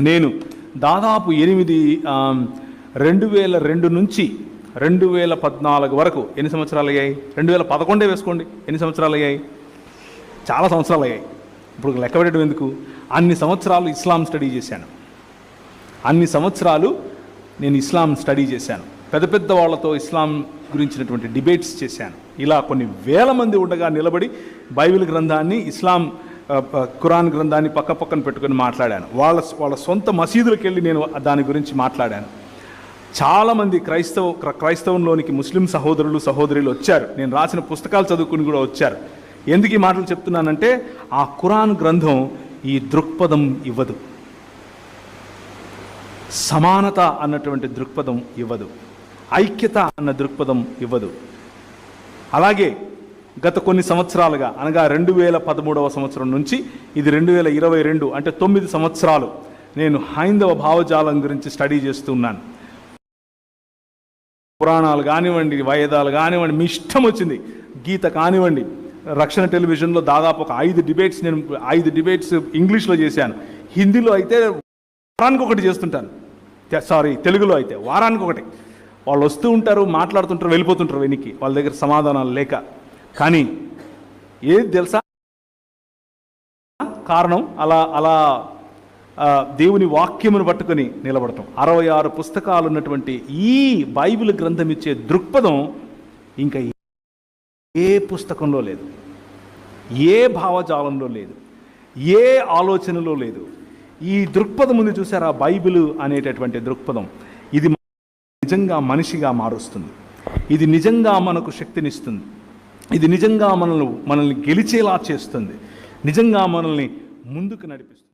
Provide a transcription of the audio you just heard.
నేను దాదాపు ఎనిమిది రెండు వేల రెండు నుంచి రెండు వేల పద్నాలుగు వరకు ఎన్ని సంవత్సరాలు అయ్యాయి? రెండు వేల పదకొండే వేసుకోండి. ఎన్ని సంవత్సరాలు అయ్యాయి? చాలా సంవత్సరాలు అయ్యాయి. ఇప్పుడు లెక్క పెట్టడం ఎందుకు? అన్ని సంవత్సరాలు ఇస్లాం స్టడీ చేశాను. అన్ని సంవత్సరాలు నేను ఇస్లాం స్టడీ చేశాను. పెద్ద పెద్ద వాళ్ళతో ఇస్లాం గురించినటువంటి డిబేట్స్ చేశాను. ఇలా కొన్ని వేల మంది ఉండగా నిలబడి బైబిల్ గ్రంథాన్ని ఇస్లాం ఖురాన్ గ్రంథాన్ని పక్క పక్కన పెట్టుకొని మాట్లాడాను. వాళ్ళ వాళ్ళ సొంత మసీదులకు వెళ్ళి నేను దాని గురించి మాట్లాడాను. చాలామంది క్రైస్తవ క్ర- క్రైస్తవంలోనికి ముస్లిం సహోదరులు సహోదరులు వచ్చారు. నేను రాసిన పుస్తకాలు చదువుకుని కూడా వచ్చారు. ఎందుకు ఈ మాటలు చెప్తున్నానంటే ఆ ఖురాన్ గ్రంథం ఈ దృక్పథం ఇవ్వదు. సమానత అన్నటువంటి దృక్పథం ఇవ్వదు. ఐక్యత అన్న దృక్పథం ఇవ్వదు. అలాగే గత కొన్ని సంవత్సరాలుగా అనగా రెండు వేల పదమూడవ సంవత్సరం నుంచి ఇది రెండు వేల ఇరవై రెండు అంటే తొమ్మిది సంవత్సరాలు నేను హైందవ భావజాలం గురించి స్టడీ చేస్తున్నాను. పురాణాలు కానివ్వండి వేదాలు కానివ్వండి మీ ఇష్టం వచ్చింది. గీత కానివ్వండి రక్షణ టెలివిజన్లో దాదాపు ఒక ఐదు డిబేట్స్ నేను ఐదు డిబేట్స్ ఇంగ్లీష్లో చేశాను. హిందీలో అయితే వారానికి ఒకటి చేస్తుంటాను. సారీ తెలుగులో అయితే వారానికి ఒకటి. వాళ్ళు వస్తూ ఉంటారు మాట్లాడుతుంటారు వెళ్ళిపోతుంటారు వెనక్కి. వాళ్ళ దగ్గర సమాధానాలు లేక. కానీ ఏది తెలుసా? కారణం అలా అలా దేవుని వాక్యమును పట్టుకొని నిలబడటం. అరవై ఆరు పుస్తకాలు ఉన్నటువంటి ఈ బైబిల్ గ్రంథం ఇచ్చే దృక్పథం ఇంకా ఏ పుస్తకంలో లేదు. ఏ భావజాలంలో లేదు. ఏ ఆలోచనలో లేదు. ఈ దృక్పథం ఉంది చూసారా? బైబిల్ అనేటటువంటి దృక్పథం. ఇది నిజంగా మనిషిగా మారుస్తుంది. ఇది నిజంగా మనకు శక్తినిస్తుంది. ఇది నిజంగా మనల్ని మనల్ని గెలిచేలా చేస్తుంది. నిజంగా మనల్ని ముందుకు నడిపిస్తుంది.